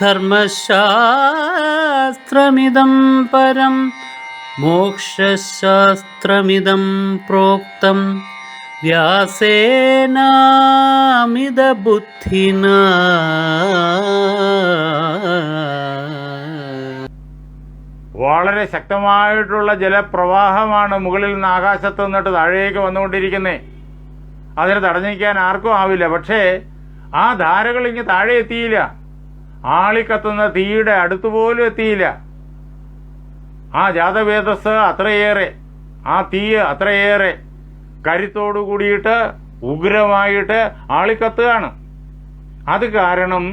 ധർമ്മശാസ്ത്രമിദം പരം മോക്ഷശാസ്ത്രമിതം പ്രോക്തം. വ്യാസേനാമിതബുദ്ധിനാ. വളരെ ശക്തമായിട്ടുള്ള ജലപ്രവാഹമാണ് മുകളിൽ നിന്ന് ആകാശത്ത് നിന്നിട്ട് താഴേക്ക് വന്നുകൊണ്ടിരിക്കുന്നത് അതിനെ തടഞ്ഞിരിക്കാൻ ആർക്കും ആവില്ല. പക്ഷേ ആ ധാരകൾ ഇങ്ങ് താഴെ എത്തിയില്ല. ആളിക്കത്തുന്ന തീയുടെ അടുത്തുപോലും എത്തിയില്ല. ആ ജാതവേദസ് അത്രയേറെ ആ തീ അത്രയേറെ കരുത്തോടു കൂടിയിട്ട് ഉഗ്രമായിട്ട് ആളിക്കത്തുകയാണ്. അത് കാരണം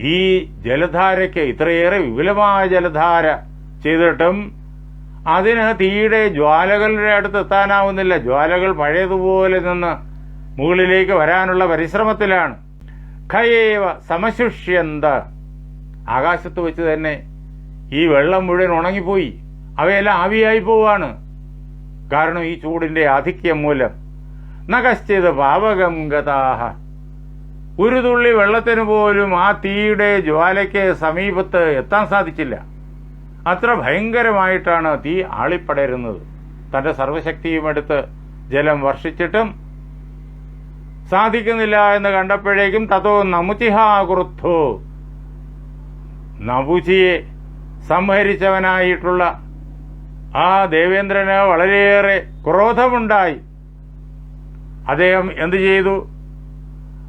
ഈ ജലധാരയ്ക്ക് ഇത്രയേറെ വിപുലമായ ജലധാര ചെയ്തിട്ടും അതിന് തീയുടെ ജ്വാലകളുടെ അടുത്ത് എത്താനാവുന്നില്ല. ജ്വാലകൾ പഴയതുപോലെ നിന്ന് മുകളിലേക്ക് വരാനുള്ള പരിശ്രമത്തിലാണ്. ഖയേവ സമശുഷ്യന്ത ആകാശത്ത് വെച്ച് തന്നെ ഈ വെള്ളം മുഴുവൻ ഉണങ്ങിപ്പോയി. അവയെല്ലാം ആവിയായി പോവാണ്. കാരണം ഈ ചൂടിന്റെ ആധിക്യം മൂലം. നകശ്ചിത പാവകം ഗതാഹ. ഒരു തുള്ളി വെള്ളത്തിന് പോലും ആ തീയുടെ ജ്വാലയ്ക്ക് സമീപത്ത് എത്താൻ സാധിച്ചില്ല. അത്ര ഭയങ്കരമായിട്ടാണ് തീ ആളിപ്പടരുന്നത്. തന്റെ സർവശക്തിയും എടുത്ത് ജലം വർഷിച്ചിട്ടും സാധിക്കുന്നില്ല എന്ന് കണ്ടപ്പോഴേക്കും തതോ നമുചിഹാകുറുത്തു നബുചിയെ സംഹരിച്ചവനായിട്ടുള്ള ആ ദേവേന്ദ്രന് വളരെയേറെ ക്രോധമുണ്ടായി. അദ്ദേഹം എന്തു ചെയ്തു?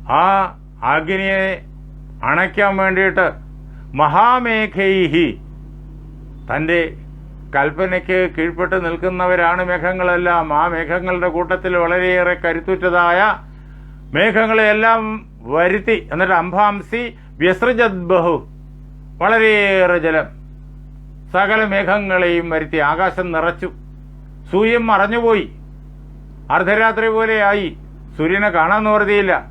ആ അഗ്നിയെ അണയ്ക്കാൻ വേണ്ടിയിട്ട് മഹാമേഘൈഹി തന്റെ കൽപ്പനയ്ക്ക് കീഴ്പ്പെട്ട് നിൽക്കുന്നവരാണ് മേഘങ്ങളെല്ലാം. ആ മേഘങ്ങളുടെ കൂട്ടത്തിൽ വളരെയേറെ കരുത്തുറ്റതായ മേഘങ്ങളെയെല്ലാം വരുത്തി. എന്നിട്ട് അംഭാംസി വ്യസൃജദ്ബഹു വളരെയേറെ ജലം. സകല മേഘങ്ങളെയും വരുത്തി ആകാശം നിറച്ചു. സൂര്യൻ മറഞ്ഞുപോയി. അർദ്ധരാത്രി പോലെയായി സൂര്യനെ കാണാൻ നിവർത്തിയില്ല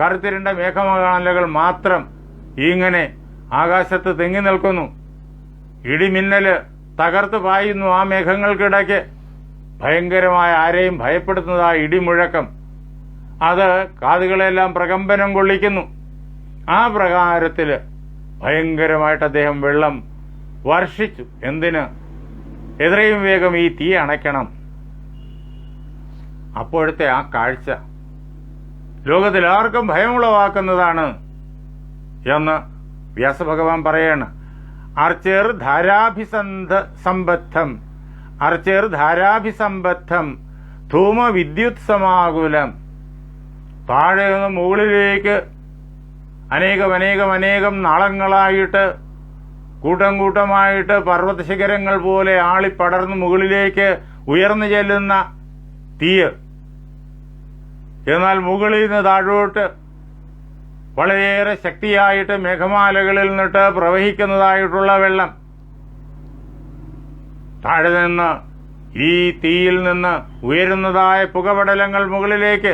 കറുത്തിരണ്ട മേഘമകാനലകൾ മാത്രം ഇങ്ങനെ ആകാശത്ത് തെങ്ങി നിൽക്കുന്നു. ഇടിമിന്നൽ തകർത്ത് പായുന്നു ആ മേഘങ്ങൾക്കിടയ്ക്ക്. ഭയങ്കരമായ ആരെയും ഭയപ്പെടുത്തുന്നതായ ഇടിമുഴക്കം. അത് കാതുകളെല്ലാം പ്രകമ്പനം കൊള്ളിക്കുന്നു. ആ പ്രകാരത്തിൽ ഭയങ്കരമായിട്ട് അദ്ദേഹം വെള്ളം വർഷിച്ചു. എന്തിന്? എത്രയും വേഗം ഈ തീ അണയ്ക്കണം. അപ്പോഴത്തെ ആ കാഴ്ച ലോകത്തിൽ ആർക്കും ഭയമുളവാക്കുന്നതാണ് എന്ന് വ്യാസഭഗവാൻ പറയാണ്. അർച്ചേർ ധാരാഭിസന്ധ സമ്പദ്ധം അർച്ചേർ ധാരാഭിസമ്പദ്ധം ധൂമ വിദ്യുത് സമാകുലം താഴെ നിന്ന് മുകളിലേക്ക് അനേകം അനേകം അനേകം നാളങ്ങളായിട്ട് കൂട്ടം കൂട്ടമായിട്ട് പർവത ശിഖരങ്ങൾ പോലെ ആളിപ്പടർന്ന് മുകളിലേക്ക് ഉയർന്നു ചെല്ലുന്ന തീയ്. എന്നാൽ മുകളിൽ നിന്ന് താഴോട്ട് വളരെയേറെ ശക്തിയായിട്ട് മേഘമാലകളിൽ നിന്നിട്ട് പ്രവഹിക്കുന്നതായിട്ടുള്ള വെള്ളം. താഴെ നിന്ന് ഈ തീയിൽ നിന്ന് ഉയരുന്നതായ പുകപടലങ്ങൾ മുകളിലേക്ക്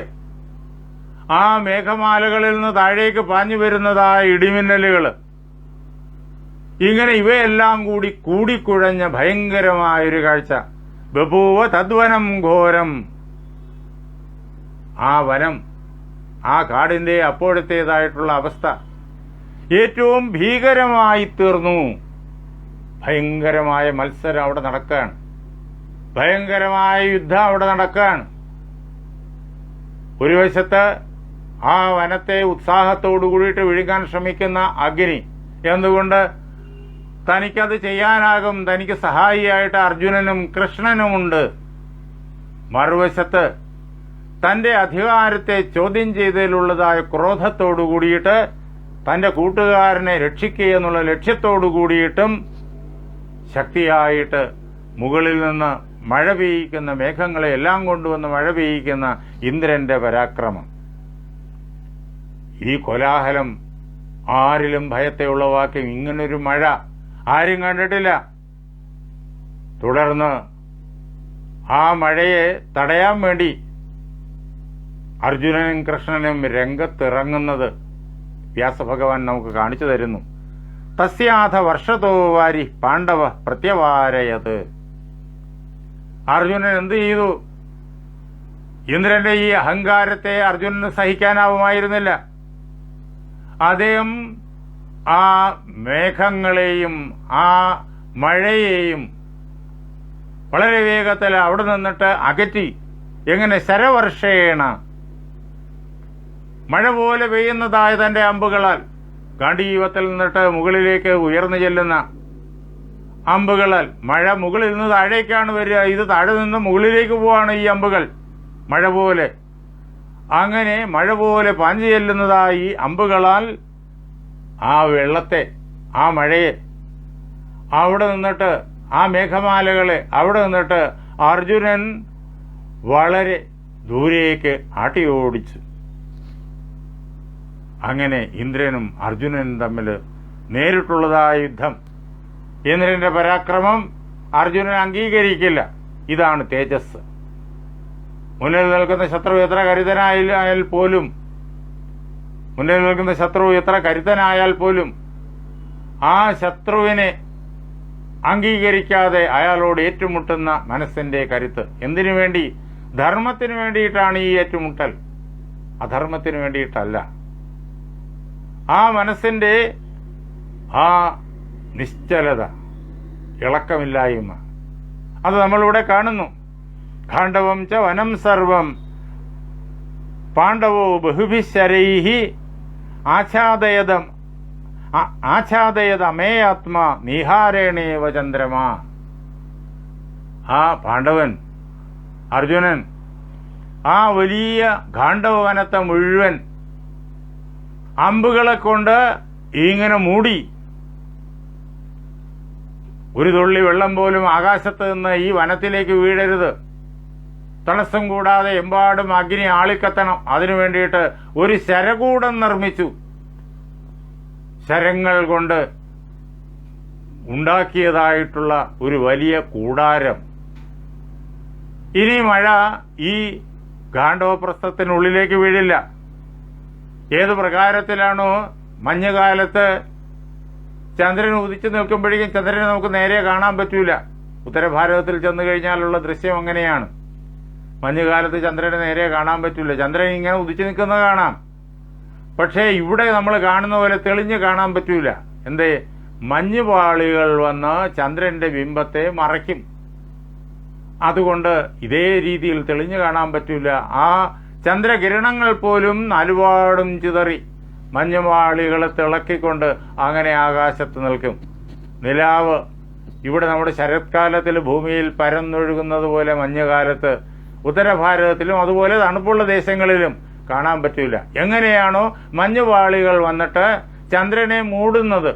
ആ മേഘമാലകളിൽ നിന്ന് താഴേക്ക് പാഞ്ഞു വരുന്നതായ ഇടിമിന്നലുകൾ. ഇങ്ങനെ ഇവയെല്ലാം കൂടി കൂടിക്കുഴഞ്ഞ ഭയങ്കരമായൊരു കാഴ്ച. ബഭൂവ തദ്വനം ഘോരം. ആ വനം ആ കാടിന്റെ അപ്പോഴത്തേതായിട്ടുള്ള അവസ്ഥ ഏറ്റവും ഭീകരമായി തീർന്നു. ഭയങ്കരമായ മത്സരം അവിടെ നടക്കുകയാണ്. ഭയങ്കരമായ യുദ്ധം അവിടെ നടക്കുകയാണ്. ഒരു വശത്ത് ആ വനത്തെ ഉത്സാഹത്തോടു കൂടിയിട്ട് വിഴുങ്ങാൻ ശ്രമിക്കുന്ന അഗ്നി. എന്തുകൊണ്ട്? തനിക്കത് ചെയ്യാനാകും. തനിക്ക് സഹായിയായിട്ട് അർജുനനും കൃഷ്ണനുമുണ്ട്. മറുവശത്ത് തന്റെ അധികാരത്തെ ചോദ്യം ചെയ്തതിലുള്ളതായ ക്രോധത്തോടു കൂടിയിട്ട് തന്റെ കൂട്ടുകാരനെ രക്ഷിക്കുക എന്നുള്ള ലക്ഷ്യത്തോടു കൂടിയിട്ടും ശക്തിയായിട്ട് മുകളിൽ നിന്ന് മഴ പെയ്യിക്കുന്ന മേഘങ്ങളെ എല്ലാം കൊണ്ടുവന്ന് മഴ പെയ്യിക്കുന്ന ഇന്ദ്രന്റെ പരാക്രമം. ഈ കോലാഹലം ആരിലും ഭയത്തെ ഉളവാക്കും ഇങ്ങനൊരു മഴ ആരും കണ്ടിട്ടില്ല. തുടർന്ന് ആ മഴയെ തടയാൻ വേണ്ടി അർജുനനും കൃഷ്ണനും രംഗത്തിറങ്ങുന്നത് വ്യാസഭഗവാൻ നമുക്ക് കാണിച്ചു തരുന്നു. തസ്യാഥ വർഷതോവാരി പാണ്ഡവ പ്രത്യവാരയത്. അർജുനൻ എന്ത് ചെയ്തു? ഇന്ദ്രന്റെ ഈ അഹങ്കാരത്തെ അർജുനന് സഹിക്കാനാവുമായിരുന്നില്ല. അദ്ദേഹം ആ മേഘങ്ങളെയും ആ മഴയെയും വളരെ വേഗത്തിൽ അവിടെ നിന്നിട്ട് അകറ്റി. എങ്ങനെ ശരവർഷേണ. മഴ പോലെ പെയ്യുന്നതായ തന്റെ അമ്പുകളാൽ. ഗാന്ധീവത്തിൽ നിന്നിട്ട് മുകളിലേക്ക് ഉയർന്നു ചെല്ലുന്ന അമ്പുകളാൽ. മഴ മുകളിൽ നിന്ന് താഴേക്കാണ് വരിക. ഇത് താഴെ നിന്ന് മുകളിലേക്ക് പോവാണ് ഈ അമ്പുകൾ. മഴ പോലെ. അങ്ങനെ മഴ പോലെ പാഞ്ഞു ചെല്ലുന്നതായി അമ്പുകളാൽ ആ വെള്ളത്തെ ആ മഴയെ അവിടെ നിന്നിട്ട് ആ മേഘമാലകളെ അവിടെ നിന്നിട്ട് അർജുനൻ വളരെ ദൂരേക്ക് ആട്ടിയോടിച്ചു. അങ്ങനെ ഇന്ദ്രനും അർജുനനും തമ്മിൽ നേരിട്ടുള്ളതായ യുദ്ധം. ഇന്ദ്രന്റെ പരാക്രമം അർജുനൻ അംഗീകരിക്കില്ല. ഇതാണ് തേജസ്. മുന്നിൽ നിൽക്കുന്ന ശത്രു എത്ര കരുതനായാൽ പോലും. മുന്നിൽ നിൽക്കുന്ന ശത്രു എത്ര കരുത്തനായാൽ പോലും. ആ ശത്രുവിനെ അംഗീകരിക്കാതെ അയാളോട് ഏറ്റുമുട്ടുന്ന മനസ്സിന്റെ കരുത്ത്. എന്തിനു വേണ്ടി? ധർമ്മത്തിന് വേണ്ടിയിട്ടാണ് ഈ ഏറ്റുമുട്ടൽ. അധർമ്മത്തിന് വേണ്ടിയിട്ടല്ല. ആ മനസ്സിന്റെ ആ നിശ്ചലത ഇളക്കമില്ലായ്മ. അത് നമ്മളിവിടെ കാണുന്നു. ഖാണ്ഡവം ച വനം സർവം. പാണ്ഡവോ ബഹുഭിശരൈഹി ആച്ഛാദയതം ആ- ആച്ഛാദയതമേ ആത്മാ നീഹാരേണേവ ചന്ദ്രമാ. ആ പാണ്ഡവൻ അർജുനൻ ആ വലിയ ഖാണ്ഡവനത്തെ മുഴുവൻ അമ്പുകളെ കൊണ്ട് ഇങ്ങനെ മൂടി. ഒരു തുള്ളി വെള്ളം പോലും ആകാശത്ത് നിന്ന് ഈ വനത്തിലേക്ക് വീഴരുത്. തടസ്സം കൂടാതെ എമ്പാടും അഗ്നി ആളിക്കത്തണം. അതിനു വേണ്ടിയിട്ട് ഒരു ശരകൂടം നിർമ്മിച്ചു. ശരങ്ങൾ കൊണ്ട് ഉണ്ടാക്കിയതായിട്ടുള്ള ഒരു വലിയ കൂടാരം. ഇനി മഴ ഈ ഗാണ്ഡവപ്രസ്ഥത്തിനുള്ളിലേക്ക് വീഴില്ല. ഏത് പ്രകാരത്തിലാണോ മഞ്ഞുകാലത്ത് ചന്ദ്രൻ ഉദിച്ചു നിൽക്കുമ്പോഴേക്കും ചന്ദ്രനെ നമുക്ക് നേരെ കാണാൻ പറ്റൂല. ഉത്തരഭാരതത്തിൽ ചെന്നു കഴിഞ്ഞാലുള്ള ദൃശ്യം അങ്ങനെയാണ്. മഞ്ഞുകാലത്ത് ചന്ദ്രനെ നേരെ കാണാൻ പറ്റില്ല. ചന്ദ്രൻ ഇങ്ങനെ ഉദിച്ചു നിൽക്കുന്നത് കാണാം. പക്ഷേ ഇവിടെ നമ്മൾ കാണുന്ന പോലെ തെളിഞ്ഞ് കാണാൻ പറ്റൂല. എന്തേ? മഞ്ഞുപാളികൾ വന്ന് ചന്ദ്രന്റെ ബിംബത്തെ മറയ്ക്കും. അതുകൊണ്ട് ഇതേ രീതിയിൽ തെളിഞ്ഞു കാണാൻ പറ്റൂല. ആ ചന്ദ്രകിരണങ്ങൾ പോലും നാലുപാടും ചിതറി മഞ്ഞുപാളികളെ തിളക്കിക്കൊണ്ട് അങ്ങനെ ആകാശത്ത് നിൽക്കും. നിലാവ് ഇവിടെ നമ്മുടെ ശരത്കാലത്തിൽ ഭൂമിയിൽ പരന്നൊഴുകുന്നത് പോലെ മഞ്ഞുകാലത്ത് ഉത്തരഭാരതത്തിലും അതുപോലെ തണുപ്പുള്ള ദേശങ്ങളിലും കാണാൻ പറ്റൂല. എങ്ങനെയാണോ മഞ്ഞുപാളികൾ വന്നിട്ട് ചന്ദ്രനെ മൂടുന്നത്.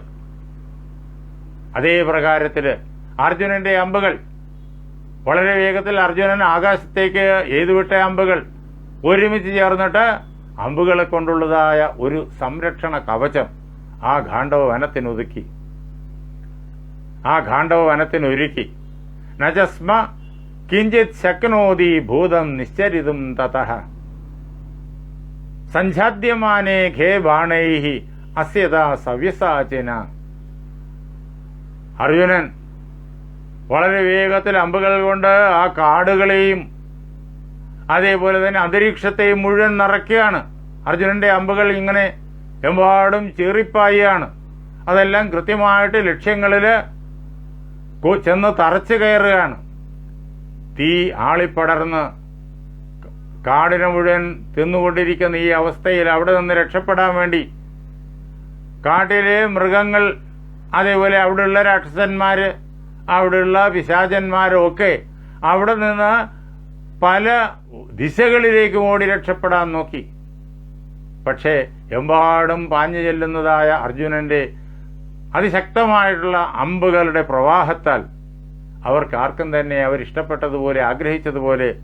അതേ പ്രകാരത്തിൽ അർജുനന്റെ അമ്പുകൾ. വളരെ വേഗത്തിൽ അർജുനൻ ആകാശത്തേക്ക് എഴുതുവിട്ട അമ്പുകൾ. ഒരുമിച്ച് ചേർന്നിട്ട് അമ്പുകളെ കൊണ്ടുള്ളതായ ഒരു സംരക്ഷണ കവചം ആ ഗാണ്ഡവ വനത്തിനൊതുക്കി. ആ ഗാണ്ഡവ വനത്തിനൊരുക്കി. നജസ്മ കിഞ്ചിത് ശക്നോതി ഭൂതം നിശ്ചരിതും തത സഞ്ചാദ്യമാനേ ഖേ ബാണൈ അസ്യത സവ്യസാചന അർജുനൻ വളരെ വേഗത്തിൽ അമ്പുകൾ കൊണ്ട് ആ കാടുകളെയും അതേപോലെ തന്നെ അന്തരീക്ഷത്തെയും മുഴുവൻ നിറയ്ക്കുകയാണ്. അർജുനന്റെ അമ്പുകൾ ഇങ്ങനെ എമ്പാടും ചീറിപ്പായാണ് അതെല്ലാം കൃത്യമായിട്ട് ലക്ഷ്യങ്ങളിൽ ചെന്ന് തറച്ചു കയറുകയാണ്. തീ ആളിപ്പടർന്ന് കാടിനെ മുഴുവൻ തിന്നുകൊണ്ടിരിക്കുന്ന ഈ അവസ്ഥയിൽ അവിടെ നിന്ന് രക്ഷപ്പെടാൻ വേണ്ടി കാട്ടിലെ മൃഗങ്ങൾ അതേപോലെ അവിടെയുള്ള രാക്ഷസന്മാർ അവിടെയുള്ള പിശാചന്മാരും ഒക്കെ അവിടെ നിന്ന് പല ദിശകളിലേക്ക് ഓടി രക്ഷപ്പെടാൻ നോക്കി. പക്ഷേ എമ്പാടും പാഞ്ഞു ചെല്ലുന്നതായ അർജുനന്റെ അതിശക്തമായിട്ടുള്ള അമ്പുകളുടെ പ്രവാഹത്താൽ അവർക്ക് ആർക്കും തന്നെ അവരിഷ്ടപ്പെട്ടതുപോലെ ആഗ്രഹിച്ചതുപോലെ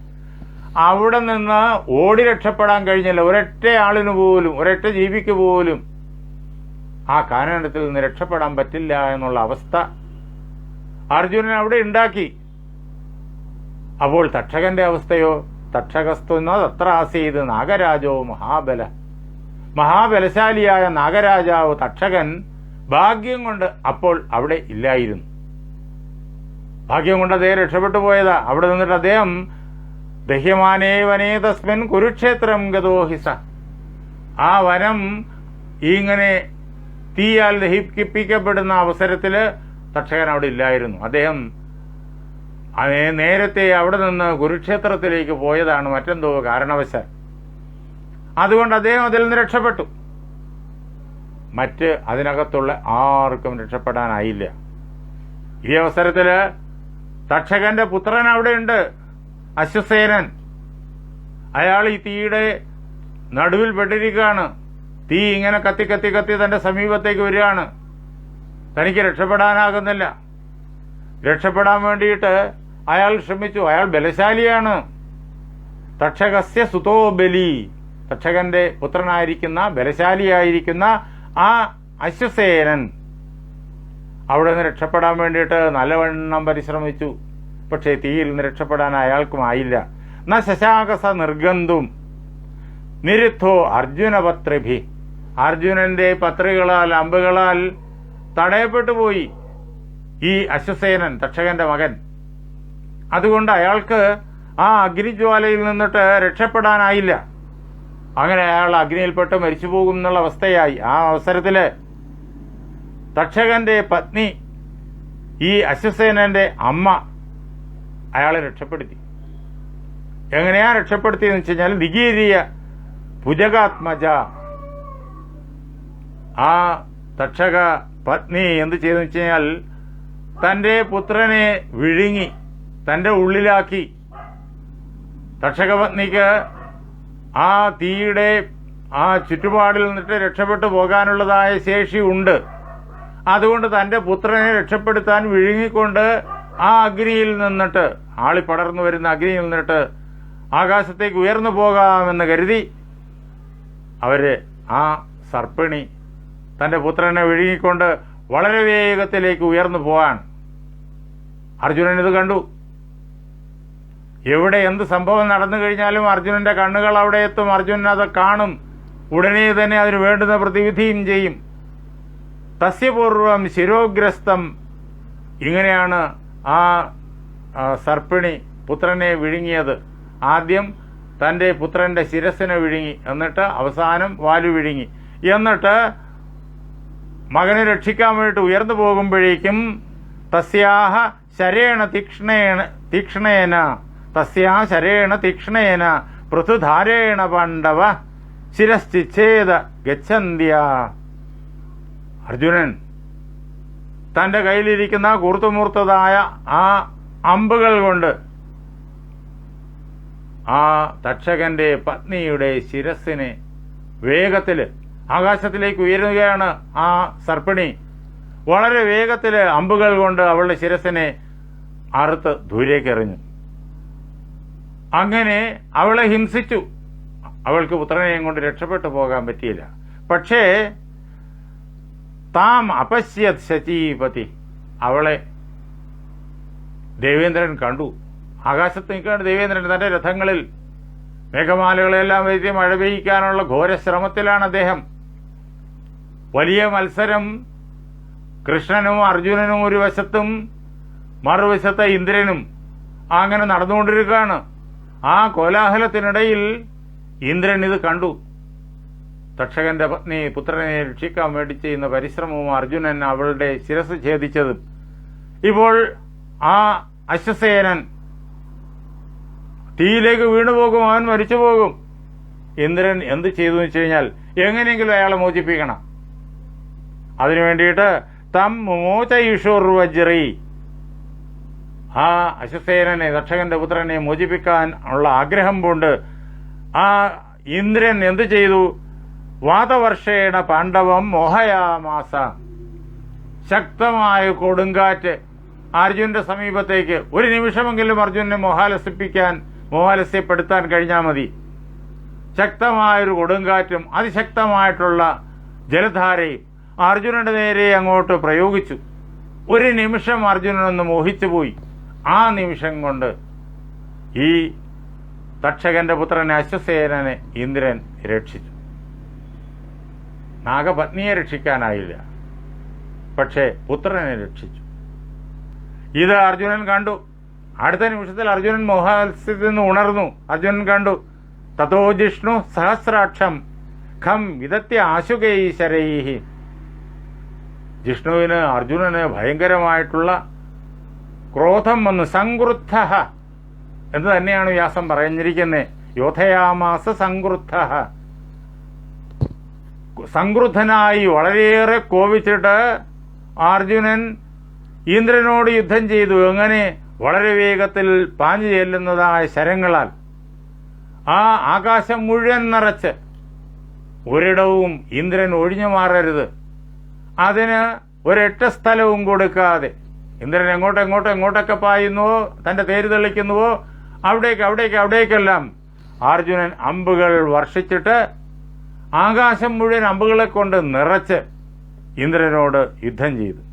അവിടെ നിന്ന് ഓടി രക്ഷപ്പെടാൻ കഴിഞ്ഞില്ല. ഒരൊറ്റ ആളിന് പോലും ഒരൊറ്റ ജീവിക്ക് പോലും ആ കാനനത്തിൽ നിന്ന് രക്ഷപ്പെടാൻ പറ്റില്ല എന്നുള്ള അവസ്ഥ അർജുനൻ അവിടെ ഉണ്ടാക്കി. അപ്പോൾ തക്ഷകന്റെ അവസ്ഥയോ? തക്ഷകസ്തുന്ന തത്ര ആസീത് നാഗരാജോ മഹാബല. മഹാബലശാലിയായ നാഗരാജാവ് തക്ഷകൻ ഭാഗ്യം കൊണ്ട് അപ്പോൾ അവിടെ ഇല്ലായിരുന്നു. ഭാഗ്യം കൊണ്ട് അദ്ദേഹം രക്ഷപ്പെട്ടു പോയതാ. അവിടെ നിന്നിട്ട് അദ്ദേഹം ദഹ്യമാനേ വനേ തസ്മിൻ കുരുക്ഷേത്രം ഗതോഹിസ ആ വനം ഇങ്ങനെ തീയാൽ ദഹിപ്പിക്കപ്പെടുന്ന അവസരത്തിൽ തക്ഷകൻ അവിടെ ഇല്ലായിരുന്നു. അദ്ദേഹം നേരത്തെ അവിടെ നിന്ന് കുരുക്ഷേത്രത്തിലേക്ക് പോയതാണ് മറ്റെന്തോ കാരണവശാൽ. അതുകൊണ്ട് അദ്ദേഹം അതിൽ നിന്ന് രക്ഷപ്പെട്ടു. മറ്റ് അതിനകത്തുള്ള ആർക്കും രക്ഷപ്പെടാനായില്ല. ഈ അവസരത്തിൽ തക്ഷകന്റെ പുത്രൻ അവിടെയുണ്ട് അശ്വസേനൻ. അയാൾ ഈ തീയുടെ നടുവിൽ പെട്ടിരിക്കുകയാണ്. തീ ഇങ്ങനെ കത്തി കത്തി കത്തി തന്റെ സമീപത്തേക്ക് വരികയാണ്. തനിക്ക് രക്ഷപ്പെടാനാകുന്നില്ല. രക്ഷപ്പെടാൻ വേണ്ടിയിട്ട് അയാൾ ശ്രമിച്ചു. അയാൾ ബലശാലിയാണ്. തക്ഷകസ്യ സുതോ ബലി. തക്ഷകന്റെ പുത്രനായിരിക്കുന്ന ബലശാലിയായിരിക്കുന്ന ആ അശ്വസേനൻ. അവിടെ നിന്ന് രക്ഷപ്പെടാൻ വേണ്ടിയിട്ട് നല്ലവണ്ണം പരിശ്രമിച്ചു. പക്ഷേ തീയിൽ നിന്ന് രക്ഷപ്പെടാൻ അയാൾക്കും ആയില്ല. ന ശശാകസ നിർഗന്ധും നിരുദ്ധോ അർജുനപത്രിഭി. അർജുനന്റെ പത്രികളാൽ അമ്പുകളാൽ തടയപ്പെട്ടു പോയി ഈ അശ്വസേനൻ തക്ഷകന്റെ മകൻ. അതുകൊണ്ട് അയാൾക്ക് ആ അഗ്നിജ്വാലയിൽ നിന്നിട്ട് രക്ഷപ്പെടാനായില്ല. അങ്ങനെ അയാൾ അഗ്നിയിൽപ്പെട്ട് മരിച്ചു പോകും എന്നുള്ള അവസ്ഥയായി. ആ അവസരത്തിൽ തക്ഷകന്റെ പത്നി ഈ അശ്വസേനന്റെ അമ്മ അയാളെ രക്ഷപ്പെടുത്തി. എങ്ങനെയാ രക്ഷപ്പെടുത്തിയെന്ന് വെച്ച് കഴിഞ്ഞാൽ നികീരിയ ഭുജകാത്മജ ആ തക്ഷക പത്നി എന്ത് ചെയ്തെന്ന് വെച്ച് കഴിഞ്ഞാൽ തന്റെ പുത്രനെ വിഴുങ്ങി തന്റെ ഉള്ളിലാക്കി. തക്ഷക പത്നിക്ക് ആ തീയുടെ ആ ചുറ്റുപാടിൽ നിന്നിട്ട് രക്ഷപ്പെട്ടു പോകാനുള്ളതായ ശേഷി ഉണ്ട്. അതുകൊണ്ട് തന്റെ പുത്രനെ രക്ഷപ്പെടുത്താൻ വിഴുങ്ങിക്കൊണ്ട് ആ അഗ്നിയിൽ നിന്നിട്ട് ആളി പടർന്നു വരുന്ന അഗ്നിയിൽ നിന്നിട്ട് ആകാശത്തേക്ക് ഉയർന്നു പോകാമെന്ന് കരുതി അവർ ആ സർപ്പിണി തന്റെ പുത്രനെ വിഴുങ്ങിക്കൊണ്ട് വളരെ വേഗത്തിലേക്ക് ഉയർന്നു പോകാൻ അർജുനൻ ഇത് കണ്ടു. എവിടെ എന്ത് സംഭവം നടന്നു കഴിഞ്ഞാലും അർജുനന്റെ കണ്ണുകൾ അവിടെ എത്തും. അർജുനൻ അത് കാണും. ഉടനെ തന്നെ അതിന് വേണ്ടുന്ന പ്രതിവിധിയും ചെയ്യും. തസ്യപൂർവം ശിരോഗ്രസ്തം. ഇങ്ങനെയാണ് ആ സർപ്പിണി പുത്രനെ വിഴുങ്ങിയത്. ആദ്യം തന്റെ പുത്രന്റെ ശിരസിനെ വിഴുങ്ങി എന്നിട്ട് അവസാനം വാലു വിഴുങ്ങി. എന്നിട്ട് മകനെ രക്ഷിക്കാൻ വേണ്ടിയിട്ട് ഉയർന്നു പോകുമ്പോഴേക്കും തസ്യാഹ ശരേണ തീക്ഷ്ണേണ തീക്ഷ്ണേന തസ്യാ ശരേണ തീക്ഷ്ണേന പൃഥുധാരേണ പാണ്ഡവ ശിരശ്ചിച്ഛേദ ഗച്ഛന്ത്യ. അർജുനൻ തന്റെ കയ്യിലിരിക്കുന്ന കൂർത്തുമൂർത്തതായ ആ അമ്പുകൾ കൊണ്ട് ആ തക്ഷകന്റെ പത്നിയുടെ ശിരസിനെ വേഗത്തിൽ ആകാശത്തിലേക്ക് ഉയരുകയാണ് ആ സർപ്പിണി. വളരെ വേഗത്തിൽ അമ്പുകൾ കൊണ്ട് അവളുടെ ശിരസിനെ അറുത്ത് ദൂരേക്ക് എറിഞ്ഞു. അങ്ങനെ അവളെ ഹിംസിച്ചു. അവൾക്ക് പുത്രനെയും കൊണ്ട് രക്ഷപ്പെട്ടു പോകാൻ പറ്റിയില്ല. പക്ഷേ താം അപശ്യത് ശചീപതി. അവളെ ദേവേന്ദ്രൻ കണ്ടു. ആകാശത്ത് നിൽക്കുകയാണ് ദേവേന്ദ്രൻ തന്റെ രഥങ്ങളിൽ. മേഘമാലകളെല്ലാം വരുത്തി മഴ പെയ്യിക്കാനുള്ള ഘോരശ്രമത്തിലാണ് അദ്ദേഹം. വലിയ മത്സരം. കൃഷ്ണനും അർജുനനും ഒരു വശത്തും മറുവശത്തെ ഇന്ദ്രനും. അങ്ങനെ നടന്നുകൊണ്ടിരിക്കുകയാണ്. ആ കോലാഹലത്തിനിടയിൽ ഇന്ദ്രൻ ഇത് കണ്ടു. തക്ഷകന്റെ പത്നി പുത്രനെ രക്ഷിക്കാൻ വേണ്ടി ചെയ്യുന്ന പരിശ്രമവും അർജുനൻ അവളുടെ ശിരസ് ഛേദിച്ചതും. ഇപ്പോൾ ആ അശ്വസേനൻ തീയിലേക്ക് വീണുപോകും അവൻ മരിച്ചു പോകും ഇന്ദ്രൻ എന്ത് ചെയ്തു വെച്ച് കഴിഞ്ഞാൽ എങ്ങനെയെങ്കിലും അയാളെ മോചിപ്പിക്കണം. അതിനു വേണ്ടിയിട്ട് തം മോച ഈശ്വർ വജ്രി ആ അശ്വസേനനെ ദക്ഷകന്റെ പുത്രനെ മോചിപ്പിക്കാൻ ഉള്ള ആഗ്രഹം കൊണ്ട് ആ ഇന്ദ്രൻ എന്ത് ചെയ്തു? വാതവർഷേണ പാണ്ഡവം മോഹയാമാസ. ശക്തമായ കൊടുങ്കാറ്റ് അർജുന്റെ സമീപത്തേക്ക്. ഒരു നിമിഷമെങ്കിലും അർജുനെ മോഹാലസിപ്പിക്കാൻ മോഹാലസ്യപ്പെടുത്താൻ കഴിഞ്ഞാൽ മതി. ശക്തമായൊരു കൊടുങ്കാറ്റും അതിശക്തമായിട്ടുള്ള ജലധാരയും അർജുനന്റെ നേരെ അങ്ങോട്ട് പ്രയോഗിച്ചു. ഒരു നിമിഷം അർജുനനൊന്ന് മോഹിച്ചു പോയി. ആ നിമിഷം കൊണ്ട് ഈ തക്ഷകന്റെ പുത്രനെ അശ്വസേനനെ ഇന്ദ്രൻ രക്ഷിച്ചു. നാഗപത്നിയെ രക്ഷിക്കാനായില്ല. പക്ഷേ പുത്രനെ രക്ഷിച്ചു. ഇത് അർജുനൻ കണ്ടു. അടുത്ത നിമിഷത്തിൽ അർജുനൻ മോഹാത്സ്യത്തിൽ നിന്ന് ഉണർന്നു. അർജുനൻ കണ്ടു. തതോ ജിഷ്ണു സഹസ്രാക്ഷം ഖം വിദത്യ ആശുകൈശരൈഹി. ജിഷ്ണുവിന് അർജുനന് ഭയങ്കരമായിട്ടുള്ള ക്രോധം വന്നു. സംക്രുദ്ധ എന്ന് തന്നെയാണ് വ്യാസം പറഞ്ഞിരിക്കുന്നത്. യോധയാമാസ സംക്രുദ്ധ സംക്രുദ്ധനായി വളരെയേറെ കോപിച്ചിട്ട് അർജുനൻ ഇന്ദ്രനോട് യുദ്ധം ചെയ്തു. എങ്ങനെ? വളരെ വേഗത്തിൽ പാഞ്ഞു ചെല്ലുന്നതായ ശരങ്ങളാൽ. ആ ആകാശം മുഴുവൻ നിറച്ച്. ഒരിടവും ഇന്ദ്രൻ ഒഴിഞ്ഞു മാറരുത്. അതിന് ഒരൊറ്റ സ്ഥലവും കൊടുക്കാതെ. ഇന്ദ്രൻ എങ്ങോട്ട് എങ്ങോട്ട് എങ്ങോട്ടൊക്കെ പായുന്നുവോ? തന്റെ തേര് തെളിക്കുന്നുവോ? അവിടേക്ക് അവിടേക്ക് അവിടേക്കെല്ലാം. അർജുനൻ അമ്പുകൾ വർഷിച്ചിട്ട് ആകാശം മുഴുവൻ അമ്പുകളെ കൊണ്ട് നിറച്ച് ഇന്ദ്രനോട് യുദ്ധം ചെയ്തു.